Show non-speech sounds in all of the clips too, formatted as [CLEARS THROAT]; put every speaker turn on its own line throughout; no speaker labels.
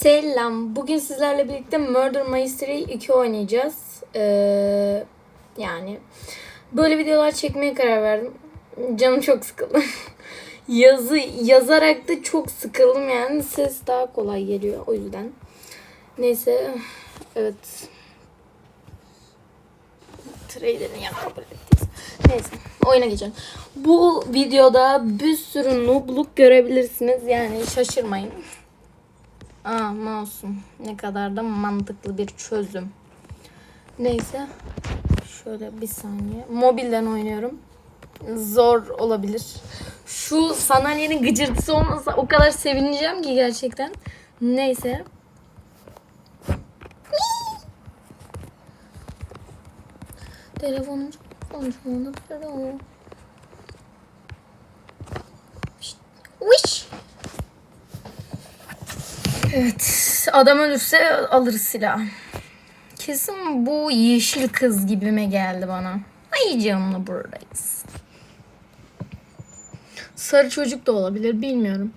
Selam. Bugün sizlerle birlikte Murder Mystery 2 oynayacağız. Ee, yani böyle videolar çekmeye karar verdim. Canım çok sıkıldı. [LAUGHS] Yazı yazarak da çok sıkıldım yani ses daha kolay geliyor o yüzden. Neyse evet. Trader'ı ya kabul ettik. Neyse oyuna geçelim. Bu videoda bir sürü noobluk görebilirsiniz yani şaşırmayın. Aa mouse'um. Ne kadar da mantıklı bir çözüm. Neyse. Şöyle bir saniye. Mobilden oynuyorum. Zor olabilir. Şu sandalyenin gıcırtısı olmasa o kadar sevineceğim ki gerçekten. Neyse. Telefonum konuşmadı. Evet. Adam ölürse alırız silah. Kesin bu yeşil kız gibime geldi bana. Ay canımla buradayız. Sarı çocuk da olabilir bilmiyorum.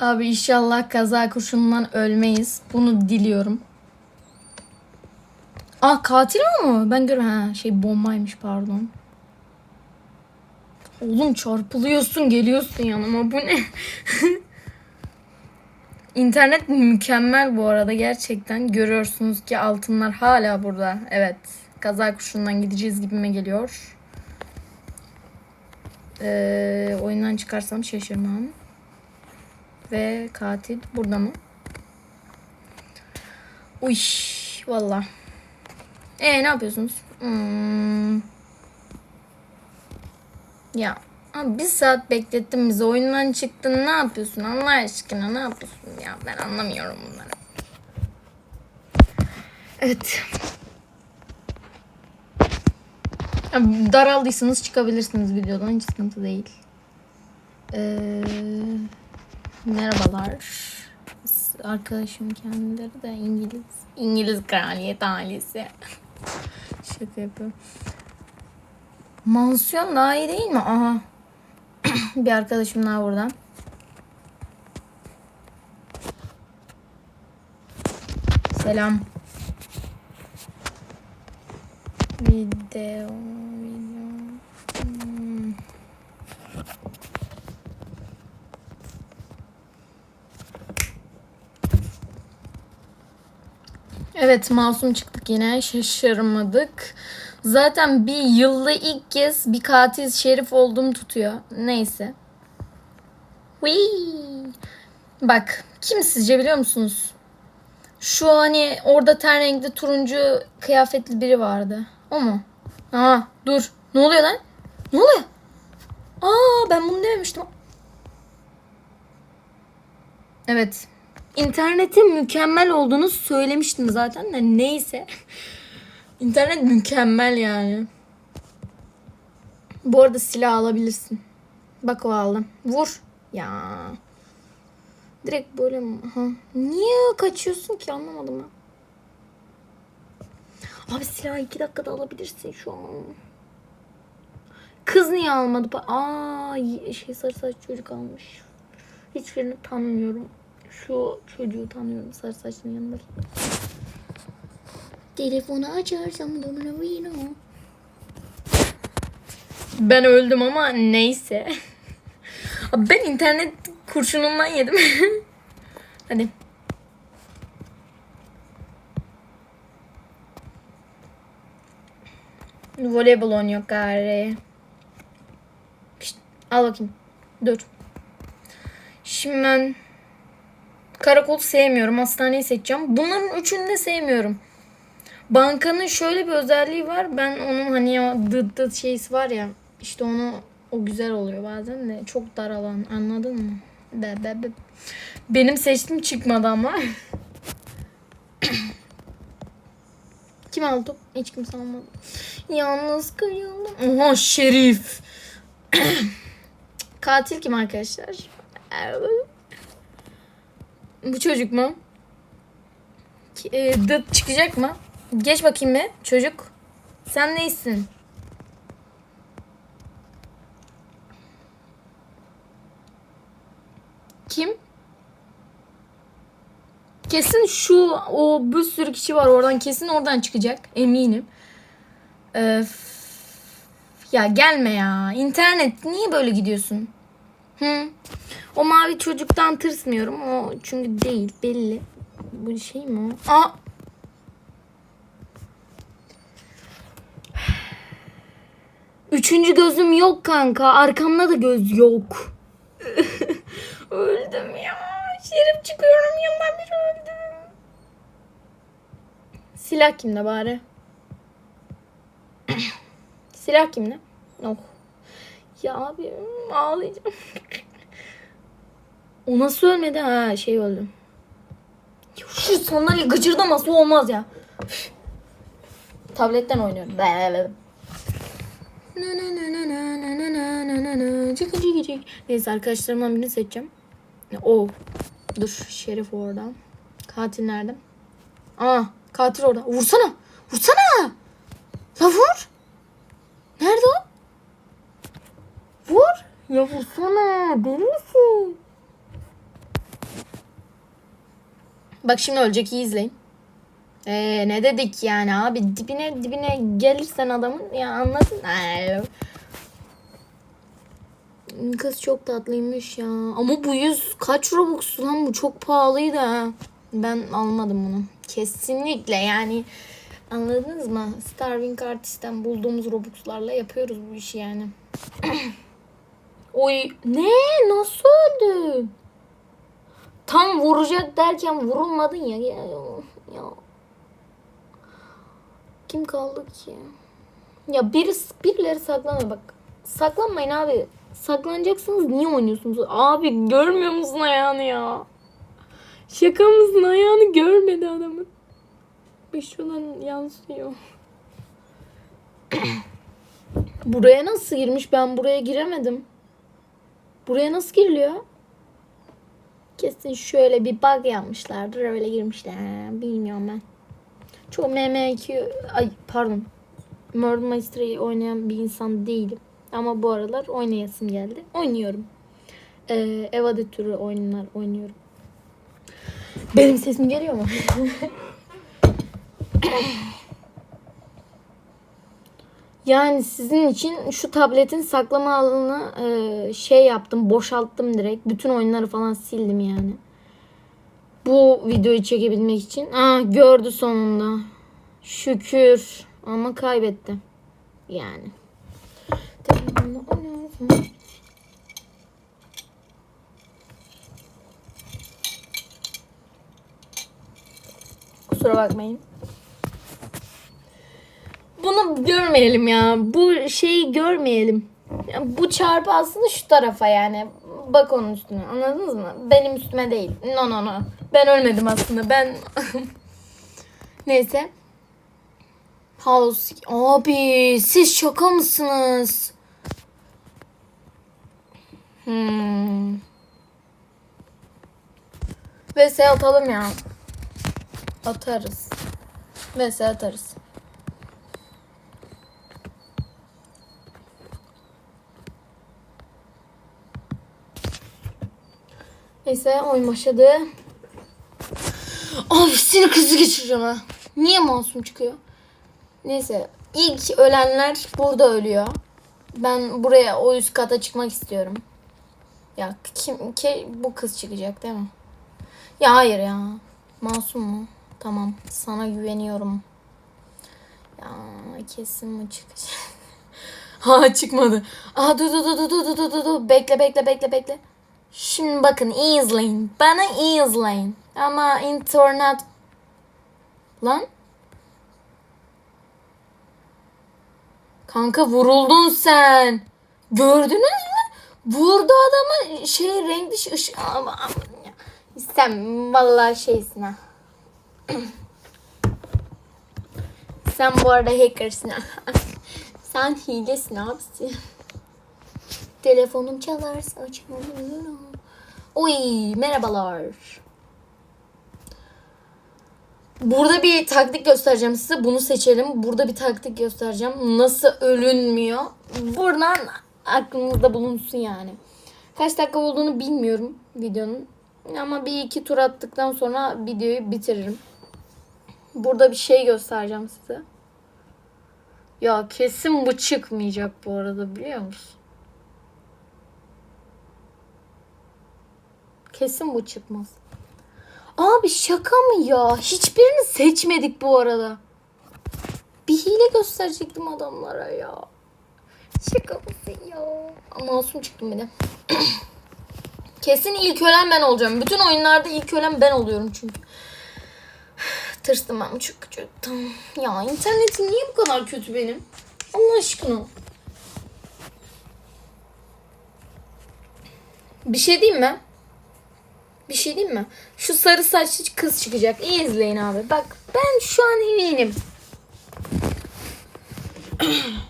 Abi inşallah kaza kurşunundan ölmeyiz. Bunu diliyorum. Aa katil mi o? Ben gör ha şey bombaymış pardon. Oğlum çarpılıyorsun geliyorsun yanıma bu ne? İnternet mükemmel bu arada gerçekten. Görüyorsunuz ki altınlar hala burada. Evet. Kaza kuşundan gideceğiz gibime geliyor. Ee, oyundan çıkarsam şaşırmam. Ve katil burada mı? Uy, valla. E ne yapıyorsunuz? Hmm. Ya abi bir saat beklettin bizi oyundan çıktın ne yapıyorsun Allah aşkına ne yapıyorsun ya ben anlamıyorum bunları. Evet. Daraldıysanız çıkabilirsiniz videodan hiç sıkıntı değil. Ee, merhabalar. Arkadaşım kendileri de İngiliz. İngiliz kraliyet ailesi. [LAUGHS] Şaka yapıyorum. Mansiyon daha iyi değil mi? Aha. [CLEARS THROAT] bir arkadaşım daha burada. Selam. Video. Hmm. Evet masum çıktık yine şaşırmadık. Zaten bir yılda ilk kez bir katil şerif olduğum tutuyor. Neyse. Whee! Bak kim sizce biliyor musunuz? Şu hani orada ten renkli turuncu kıyafetli biri vardı. O mu? Aa dur. Ne oluyor lan? Ne oluyor? Aa ben bunu dememiştim. Evet. İnternetin mükemmel olduğunu söylemiştim zaten de neyse. İnternet mükemmel yani. Bu arada silah alabilirsin. Bak o aldım. Vur. Ya. Direkt böyle? Aha. Niye kaçıyorsun ki anlamadım ben. Abi silahı iki dakikada alabilirsin şu an. Kız niye almadı? Aa şey sarı saç çocuk almış. Hiçbirini tanımıyorum. Şu çocuğu tanıyorum sarı saçlı yanındaki. Telefonu açarsam domino vino. Ben öldüm ama neyse. [LAUGHS] Ben internet kurşunundan yedim. [LAUGHS] Hadi. Voleybol oynuyor gari. Şişt, al bakayım. Dur. Şimdi ben karakolu sevmiyorum. Hastaneyi seçeceğim. Bunların üçünü de sevmiyorum. Bankanın şöyle bir özelliği var. Ben onun hani o dıt dıt şeysi var ya. İşte onu o güzel oluyor bazen de. Çok dar alan. Anladın mı? Be, be, be. Benim seçtiğim çıkmadı ama. [COUGHS] Kim aldı top? Hiç kimse almadı. Yalnız kırıldım. Oha şerif. [COUGHS] Katil kim arkadaşlar? Bu çocuk mu? E, dıt çıkacak mı? Geç bakayım mı çocuk? Sen neysin? Kim? Kesin şu o bir sürü kişi var oradan kesin oradan çıkacak eminim. Ee, ya gelme ya. İnternet niye böyle gidiyorsun? Hı. O mavi çocuktan tırsmıyorum. O çünkü değil belli. Bu şey mi o? Aa Üçüncü gözüm yok kanka. Arkamda da göz yok. [LAUGHS] Öldüm ya. Şerif çıkıyorum yanından bir öldüm. Silah kimde bari? [CLEARS THROAT] Silah kimde? Oh. Ya abi ağlayacağım. [LAUGHS] o nasıl ölmedi? Ha şey öldü. Ya Şu sandalye gıcırdaması olmaz ya. Tabletten oynuyorum. Cıkı cıkı cık. Neyse arkadaşlarımdan birini seçeceğim. O. Dur Şerif orada. Katil nerede? Aa katil orada. Vursana. Vursana. La vur. Nerede o? Vur. Ya vursana. Deli misin? Bak şimdi ölecek iyi izleyin. Ee, ne dedik yani abi dibine dibine gelirsen adamın ya anladın. Ay. Kız çok tatlıymış ya. Ama bu yüz kaç Robux lan bu çok pahalıydı ha. Ben almadım bunu. Kesinlikle yani anladınız mı? Starving Artist'ten bulduğumuz Robux'larla yapıyoruz bu işi yani. [CLEARS THROAT] Oy ne nasıl öldün? Tam vuracak derken vurulmadın ya. Ya, ya. Kim kaldı ki? Ya biri, birileri saklanıyor bak. Saklanmayın abi. Saklanacaksınız niye oynuyorsunuz? Abi görmüyor musun ayağını ya? Şaka mısın ayağını görmedi adamın. Bir şuradan yansıyor. [COUGHS] buraya nasıl girmiş? Ben buraya giremedim. Buraya nasıl giriliyor? Kesin şöyle bir bug yapmışlardır. Öyle girmişler. Bilmiyorum ben. Çok MM2 ay pardon. Murder Mystery'yi oynayan bir insan değilim. Ama bu aralar oynayasım geldi. Oynuyorum. Ee, Evade türü oyunlar oynuyorum. Benim sesim geliyor mu? [LAUGHS] yani sizin için şu tabletin saklama alanını e, şey yaptım, boşalttım direkt. Bütün oyunları falan sildim yani. Bu videoyu çekebilmek için. Aa gördü sonunda. Şükür. Ama kaybetti. Yani. Kusura bakmayın. Bunu görmeyelim ya. Bu şeyi görmeyelim. Bu çarpı aslında şu tarafa yani. Bak onun üstüne. Anladınız mı? Benim üstüme değil. No no no. Ben ölmedim aslında. Ben [LAUGHS] Neyse. House. Abi siz şaka mısınız? Hmm. VS atalım ya. Atarız. VS atarız. Neyse oyun başladı. Abi sinir krizi geçireceğim ha. Niye masum çıkıyor? Neyse. İlk ölenler burada ölüyor. Ben buraya o üst kata çıkmak istiyorum. Ya kim ki bu kız çıkacak değil mi? Ya hayır ya. Masum mu? Tamam. Sana güveniyorum. Ya kesin mi çıkacak? [LAUGHS] ha çıkmadı. Aa dur dur dur dur dur dur dur. Bekle bekle bekle bekle. Şimdi bakın iyi izleyin. Bana iyi izleyin. Ama internet... Lan? Kanka vuruldun sen. Gördünüz mü? Vurdu adamı şey renkli ışık. Ama- ama- Sen vallahi şeysin ha. [CLEARS THROAT] Sen bu arada hackersın ha. [LAUGHS] Sen hilesin abisi. Telefonum çalarsa açmalıyım. Oy merhabalar. Burada bir taktik göstereceğim size. Bunu seçelim. Burada bir taktik göstereceğim. Nasıl ölünmüyor. Buradan aklınızda bulunsun yani. Kaç dakika olduğunu bilmiyorum videonun. Ama bir iki tur attıktan sonra videoyu bitiririm. Burada bir şey göstereceğim size. Ya kesin bu çıkmayacak bu arada biliyor musun? Kesin bu çıkmaz. Abi şaka mı ya? Hiçbirini seçmedik bu arada. Bir hile gösterecektim adamlara ya. Şaka mısın ya? Masum çıktım bir de. [CLEARS THROAT] Kesin ilk ölen ben olacağım. Bütün oyunlarda ilk ölen ben oluyorum çünkü. [SIGHS] Tırstım ben çok kötü. Ya internetim niye bu kadar kötü benim? Allah aşkına. Bir şey diyeyim mi? Bir şey diyeyim mi? Şu sarı saçlı kız çıkacak. İyi izleyin abi. Bak ben şu an eminim. [CLEARS THROAT]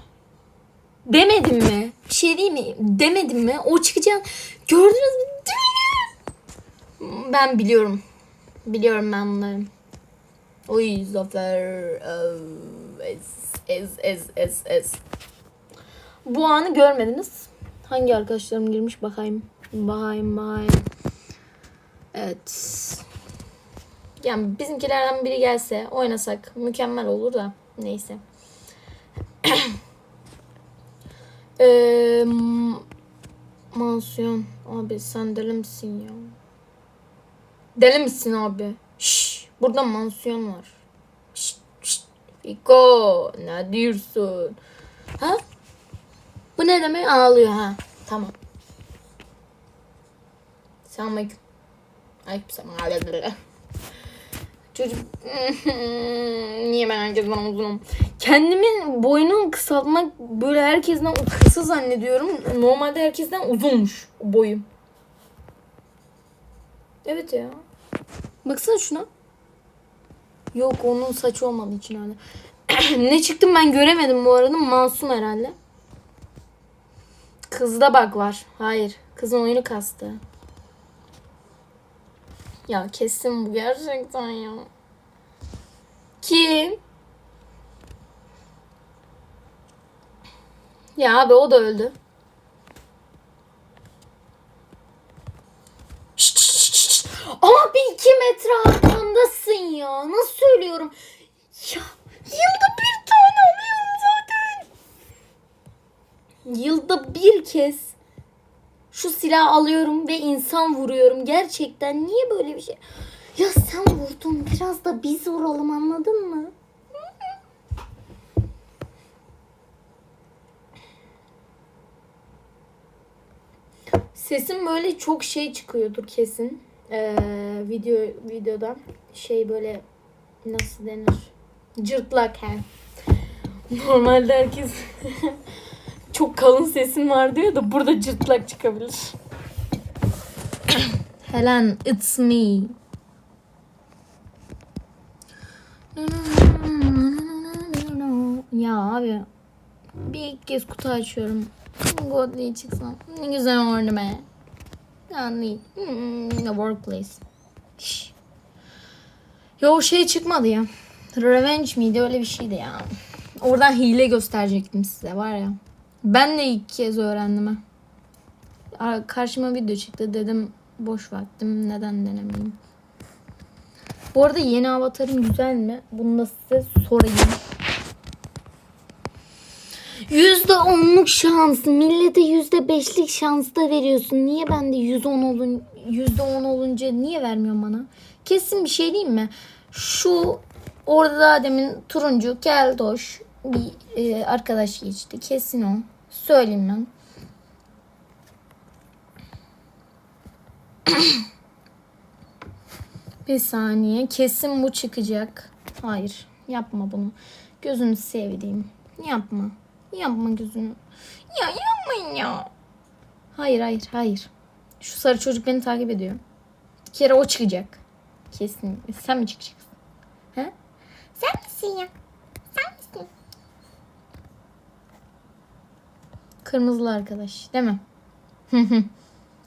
Demedim mi? Bir şey değil mi? Demedim mi? O çıkacak. Gördünüz mü? Ben biliyorum. Biliyorum ben bunları. Oy Zafer. Ez, ez, ez, ez, ez. Bu anı görmediniz. Hangi arkadaşlarım girmiş bakayım. Bakayım bakayım. Evet. Yani bizimkilerden biri gelse oynasak mükemmel olur da neyse. [COUGHS] Eee mansiyon. Abi sen deli misin ya? Deli misin abi? Şş, burada mansiyon var. Şşt, şşt. Fiko ne diyorsun? Ha? Bu ne demek? Ağlıyor ha. Tamam. Selamünaleyküm. Aleykümselam. Çocuk [LAUGHS] niye ben herkesten uzunum? Kendimin boyunu kısaltmak böyle herkesten kısa zannediyorum. Normalde herkesten uzunmuş boyum. Evet ya. Baksana şuna. Yok onun saçı olmadığı için öyle. [CLEARS THROAT] ne çıktım ben göremedim bu arada. Masum herhalde. Kızda bak var. Hayır. Kızın oyunu kastı. Ya kesin bu gerçekten ya. Kim? Ya abi o da öldü. Şşt, şşt. Abi iki metre arkamdasın ya. Nasıl söylüyorum? Ya yılda bir tane alıyorum zaten. Yılda bir kez şu silahı alıyorum ve insan vuruyorum. Gerçekten niye böyle bir şey? Ya sen vurdun biraz da biz vuralım anladın mı? Sesim böyle çok şey çıkıyordur kesin. Ee, video videodan şey böyle nasıl denir? Cırtlak he. Normalde herkes [LAUGHS] çok kalın sesim var diyor da burada cırtlak çıkabilir. Helen, it's me. Ya abi bir ilk kez kutu açıyorum. Godly çıksam. Ne güzel olurdu be. Yani hmm, the workplace. Şş. Ya o şey çıkmadı ya. Revenge miydi öyle bir şeydi ya. Oradan hile gösterecektim size var ya. Ben de ilk kez öğrendim ha. Karşıma video çıktı dedim boş vaktim neden denemeyeyim. Bu arada yeni avatarım güzel mi? Bunu da size sorayım. Yüzde onluk şans. Millete yüzde beşlik şans da veriyorsun. Niye ben de yüzde on olun, yüzde on olunca niye vermiyorsun bana? Kesin bir şey diyeyim mi? Şu orada demin turuncu keltoş bir e, arkadaş geçti. Kesin o. Söyleyeyim ben. [CLEARS THROAT] bir saniye. Kesin bu çıkacak. Hayır. Yapma bunu. Gözünü sevdiğim. Yapma. Yapma gözünü. Ya yapmayın ya. Hayır hayır hayır. Şu sarı çocuk beni takip ediyor. Bir kere o çıkacak. Kesin. Sen mi çıkacaksın? He? Sen misin ya? Sen misin? Kırmızılı arkadaş değil mi? [LAUGHS]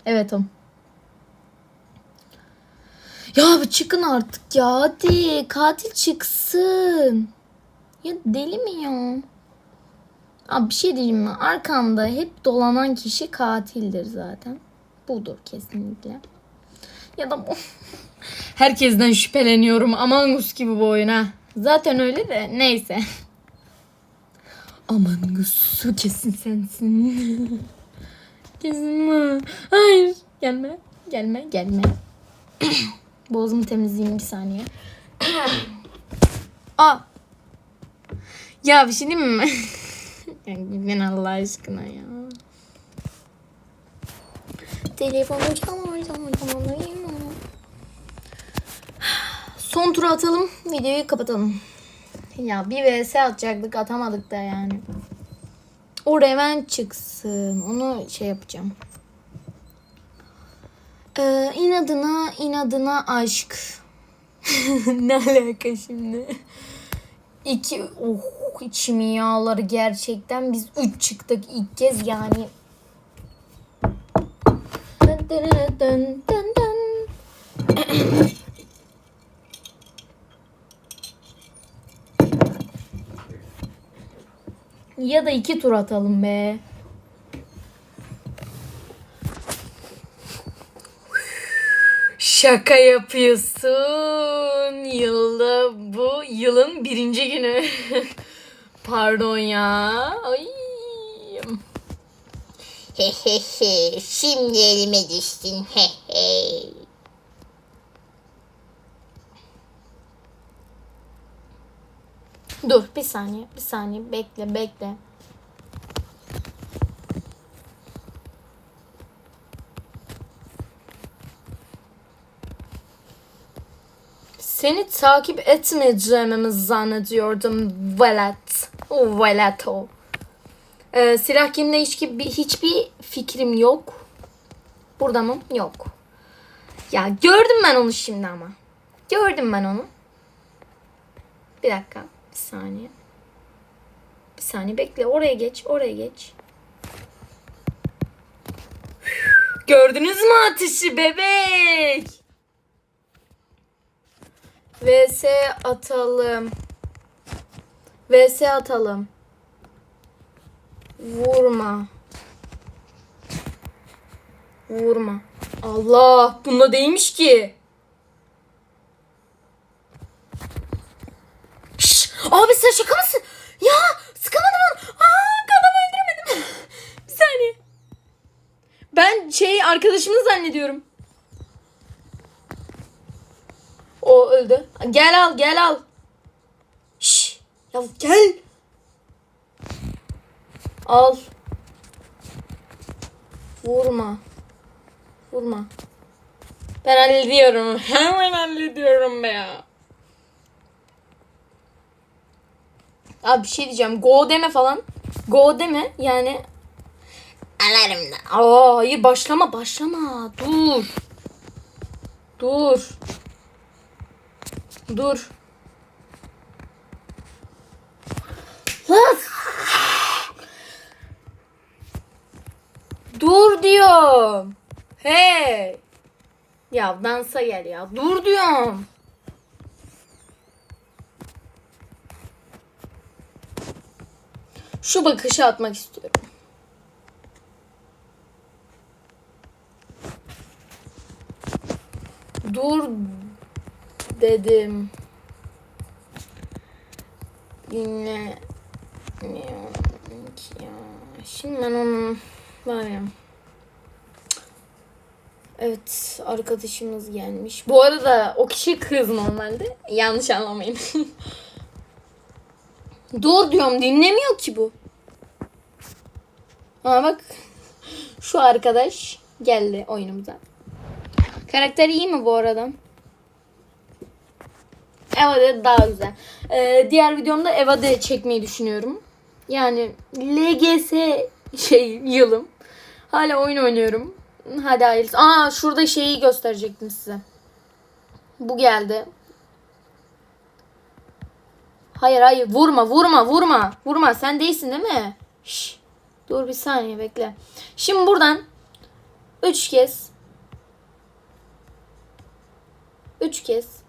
evet o. Ya bir çıkın artık ya hadi katil çıksın. Ya deli mi ya? Abi bir şey diyeyim mi? Arkanda hep dolanan kişi katildir zaten. Budur kesinlikle. Ya da bu. [LAUGHS] Herkesten şüpheleniyorum. Among Us gibi bu oyun ha. Zaten öyle de neyse. [LAUGHS] Among Us kesin sensin. kesin mi? Hayır. Gelme. Gelme. Gelme. [COUGHS] Boğazımı temizleyeyim bir saniye. [COUGHS] Aa. Ya bir şey diyeyim mi? [LAUGHS] ya gidin Allah aşkına ya. Telefonu çalar çalar çalar. [SIGHS] Son turu atalım. Videoyu kapatalım. Ya bir vs atacaktık atamadık da yani. O Reven çıksın. Onu şey yapacağım. Ee, inadına inadına aşk. [LAUGHS] ne alaka şimdi? İki, oh içim yağları gerçekten biz üç çıktık ilk kez yani. Dın dın dın dın dın. [CLEARS THROAT] ya da iki tur atalım be. Şaka yapıyorsun. Yılda bu yılın birinci günü. [LAUGHS] Pardon ya. Ay.
Hehehe şimdi elime düştün hehe.
Dur bir saniye bir saniye bekle bekle. Seni takip etmeyeceğimi mi zannediyordum velet. O velet o. Ee, silah kimde hiç, hiçbir fikrim yok. Burada mı? Yok. Ya gördüm ben onu şimdi ama. Gördüm ben onu. Bir dakika. Bir saniye. Bir saniye bekle. Oraya geç. Oraya geç. Gördünüz mü atışı bebek? VS atalım. VS atalım. Vurma. Vurma. Allah bunda değilmiş ki. Şşş, abi sen şaka mısın? Ya sıkamadım onu. Aa adamı öldüremedim. Bir saniye. Ben şey arkadaşımı zannediyorum. O öldü. Gel al gel al. Şşş. Ya gel. Al. Vurma. Vurma. Ben hallediyorum. [LAUGHS] Hemen hallediyorum be ya. Abi bir şey diyeceğim. Go deme falan. Go deme. Yani
Alarım da.
Aa hayır başlama başlama. Dur. Dur. Dur. Dur diyorum. Hey. Ya dansa gel ya. Dur diyorum. Şu bakışı atmak istiyorum. Dur dedim. Dinle. Şimdi ben onun var ya. Evet arkadaşımız gelmiş. Bu arada o kişi kız normalde. Yanlış anlamayın. [LAUGHS] Dur diyorum dinlemiyor ki bu. Ama bak şu arkadaş geldi oyunumuza. Karakter iyi mi bu arada? Eva'da daha güzel. Ee, diğer videomda Eva'da çekmeyi düşünüyorum. Yani LGS şey yılım. Hala oyun oynuyorum. Hadi hayırlısı. Aa şurada şeyi gösterecektim size. Bu geldi. Hayır hayır vurma vurma vurma. Vurma sen değilsin değil mi? Şş, dur bir saniye bekle. Şimdi buradan 3 kez 3 kez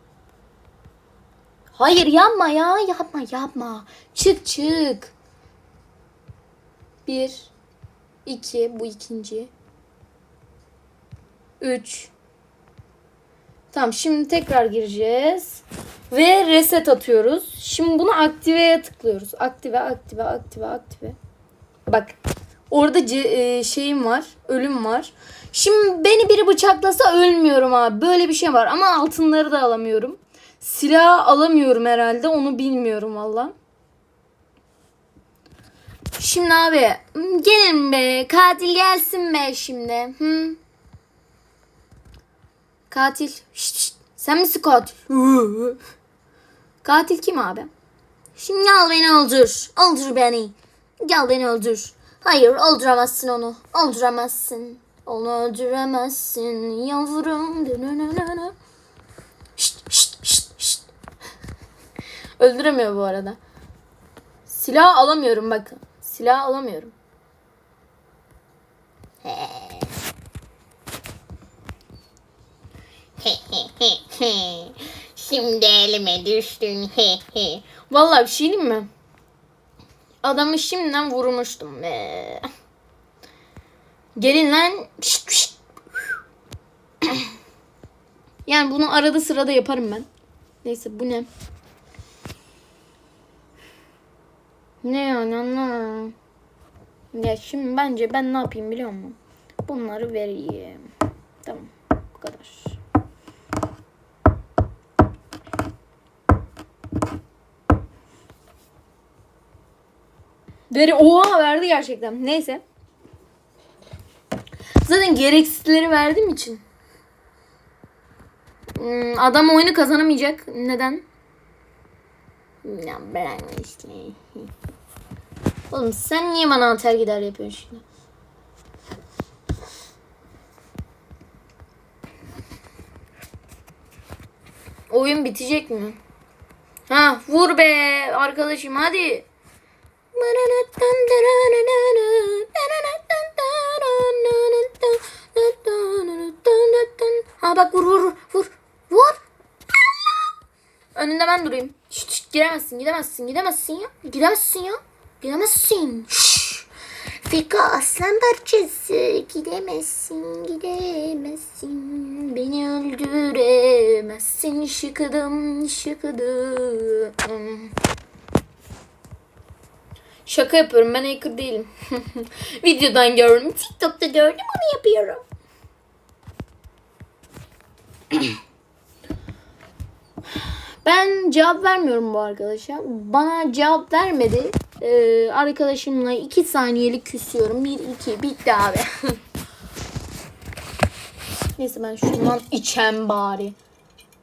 Hayır yapma ya yapma yapma. Çık çık. 1 2 bu ikinci. 3 Tamam şimdi tekrar gireceğiz. Ve reset atıyoruz. Şimdi bunu aktiveye tıklıyoruz. Aktive, aktive, aktive, aktive. Bak. Orada e, şeyim var. Ölüm var. Şimdi beni biri bıçaklasa ölmüyorum abi. Böyle bir şey var. Ama altınları da alamıyorum. Silah alamıyorum herhalde. Onu bilmiyorum valla. Şimdi abi gelin be. Katil gelsin be şimdi. Hı? Katil. Şşt, şşt. Sen misin katil? [LAUGHS] katil kim abi? Şimdi gel beni öldür. Öldür beni. Gel beni öldür. Hayır öldüremezsin onu. Öldüremezsin. Onu öldüremezsin yavrum. Şşt, şşt, şşt, şşt. [LAUGHS] Öldüremiyor bu arada. Silah alamıyorum bakın. Silah alamıyorum. [LAUGHS]
Şimdi elime düştün.
Vallahi bir şey diyeyim mi? Adamı şimdiden vurmuştum be. Gelin lan. [CLEARS THROAT] Yani bunu arada sırada yaparım ben. Neyse bu ne? Ne yani anlamadım. Ya şimdi bence ben ne yapayım biliyor musun? Bunları vereyim. Tamam. Bu kadar. Veri oha verdi gerçekten. Neyse. Zaten gereksizleri verdiğim için. Hmm, adam oyunu kazanamayacak. Neden? Ya bırak işte. Oğlum sen niye bana atar gider yapıyorsun şimdi? Oyun bitecek mi? Ha vur be arkadaşım hadi. Ha bak vur vur vur vur. Önünde ben durayım. Şşt, şşt, giremezsin gidemezsin gidemezsin ya. Gidemezsin ya. Gidemezsin. Şşş.
Fika aslan parçası gidemezsin gidemezsin
Beni öldüremezsin şıkıdım şıkıdım. Şaka yapıyorum ben hacker değilim. [LAUGHS] Videodan gördüm. TikTok'ta gördüm onu yapıyorum. Ben cevap vermiyorum bu arkadaşa. Bana cevap vermedi. Ee, arkadaşımla 2 saniyelik küsüyorum. 1 2 bitti abi. [LAUGHS] Neyse ben şundan içem bari.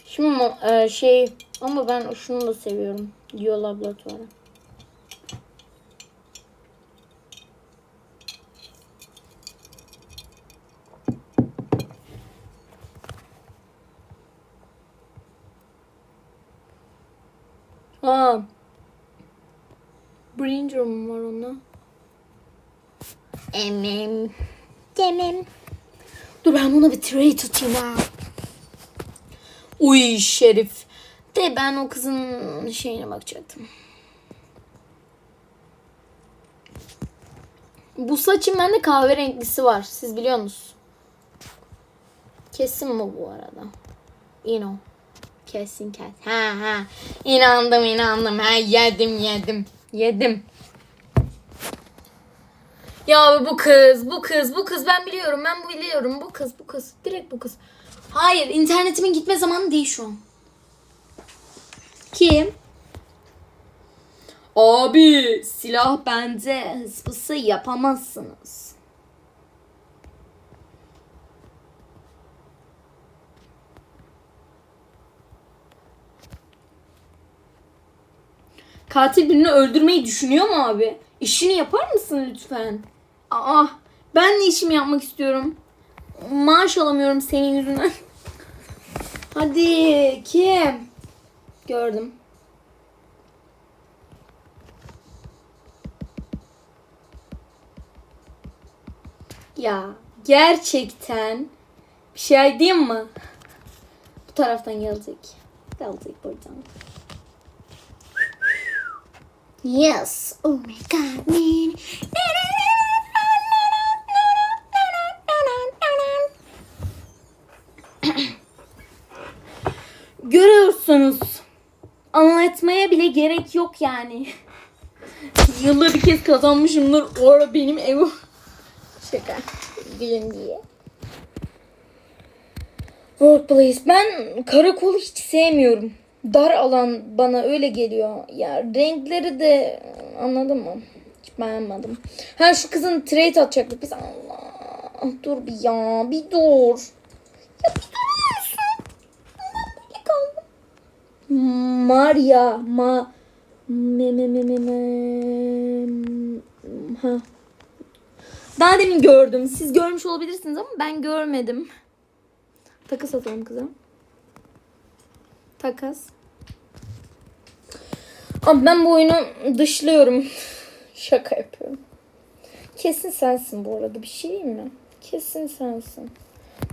Şimdi e, şey ama ben şunu da seviyorum. Diyor laboratuvarı. Aa. Bringer mu var onda?
Emem demem
Dur ben buna bir tray tutayım ha. Uy şerif. De ben o kızın şeyine bakacaktım. Bu saçın bende kahverenglisi var. Siz biliyor musunuz? Kesin mi bu arada? You know. Kesin kesin. Ha ha. İnandım inandım. Ha yedim yedim. Yedim. Ya bu kız, bu kız, bu kız ben biliyorum, ben biliyorum. Bu kız, bu kız. Direkt bu kız. Hayır, internetimin gitme zamanı değil şu an. Kim? Abi, silah bende. Hıspısı yapamazsınız. Katil birini öldürmeyi düşünüyor mu abi? İşini yapar mısın lütfen? Aa, ben de işimi yapmak istiyorum. Maaş alamıyorum senin yüzünden. [LAUGHS] Hadi kim? Gördüm. Ya gerçekten bir şey diyeyim mi? Bu taraftan gelecek. Gelecek buradan.
Yes. Oh my god man.
Görüyorsunuz. Anlatmaya bile gerek yok yani. Yılda bir kez kazanmışımdır. O ara benim evim. Şaka. Gülün diye. Workplace. Ben karakolu hiç sevmiyorum. Dar alan bana öyle geliyor. Ya renkleri de anladın mı? Hiç beğenmedim. Ha şu kızın trade atacaktık biz. Allah. Dur bir ya. Bir dur. Ya bir kaldım. Maria. Ma. Me me me me me. Ha. Daha demin gördüm. Siz görmüş olabilirsiniz ama ben görmedim. Takas atalım kıza. Takas. Ama ben bu oyunu dışlıyorum. [LAUGHS] Şaka yapıyorum. Kesin sensin bu arada. Bir şey diyeyim mi? Kesin sensin.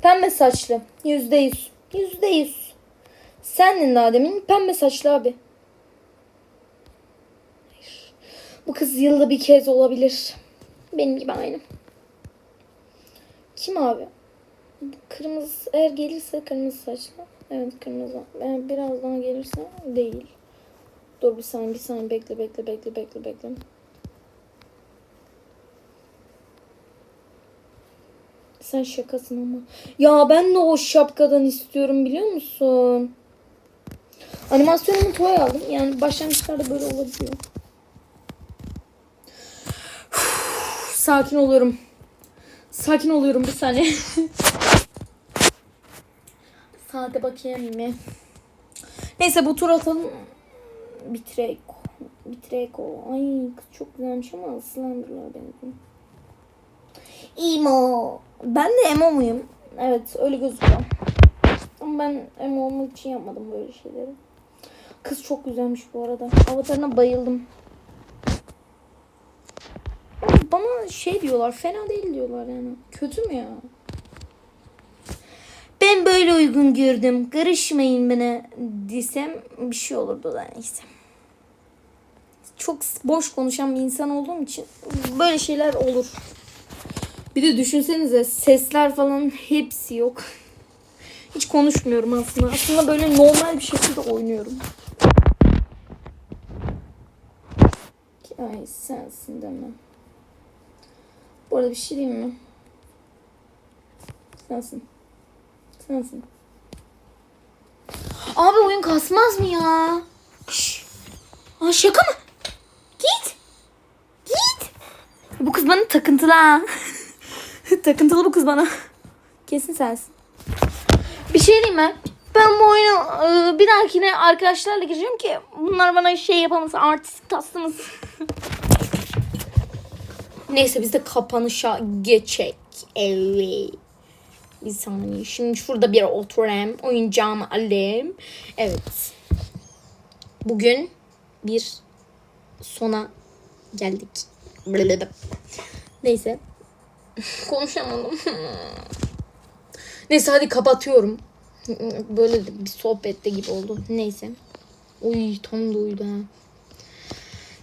Pembe saçlı. Yüzde yüz. Yüzde yüz. Sendin daha demin pembe saçlı abi. Hayır. Bu kız yılda bir kez olabilir. Benim gibi aynı. Kim abi? Kırmızı eğer gelirse kırmızı saçlı. Evet kırmızı. Eğer biraz daha gelirse değil. Dur bir saniye bir saniye bekle bekle bekle bekle bekle. Sen şakasın ama. Ya ben de o şapkadan istiyorum biliyor musun? Animasyonumu toy aldım. Yani başlangıçlarda böyle olabiliyor. Sakin oluyorum. Sakin oluyorum bir saniye. [LAUGHS] Saate bakayım mı? Neyse bu tur atalım. Bitirek. Bitirek o. Ay çok güzelmiş ama Slender'lar benziyor. Emo. Ben de emo muyum? Evet öyle gözüküyor. Ama ben emo olmak için yapmadım böyle şeyleri. Kız çok güzelmiş bu arada. Avatarına bayıldım. Bana şey diyorlar fena değil diyorlar yani. Kötü mü ya? Böyle uygun gördüm. Karışmayın bana desem bir şey olurdu da neyse. Çok boş konuşan bir insan olduğum için böyle şeyler olur. Bir de düşünsenize sesler falan hepsi yok. Hiç konuşmuyorum aslında. Aslında böyle normal bir şekilde oynuyorum. Ay sensin deme. Bu arada bir şey diyeyim mi? Sensin. Sensin. Abi oyun kasmaz mı ya? Şş. Aa, şaka mı? Git. Git. Bu kız bana takıntılı ha. [LAUGHS] takıntılı bu kız bana. Kesin sensin. Bir şey diyeyim mi? Ben bu oyunu e, bir dahakine arkadaşlarla gireceğim ki bunlar bana şey yapamasın. Artistik taslınız. [LAUGHS] Neyse biz de kapanışa geçek. Evet. Bir saniye. Şimdi şurada bir oturayım. Oyuncağımı alayım. Evet. Bugün bir sona geldik. Neyse. [LAUGHS] Konuşamadım. Neyse hadi kapatıyorum. Böyle bir sohbette gibi oldu. Neyse. Uy tam da uydu ha.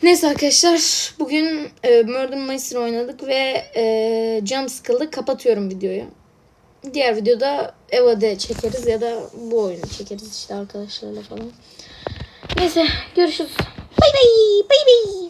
Neyse arkadaşlar bugün e, Murder Mystery oynadık ve e, canım sıkıldı. Kapatıyorum videoyu. Diğer videoda Eva'da çekeriz ya da bu oyunu çekeriz işte arkadaşlarla falan. Neyse görüşürüz. Bay bay bay bay.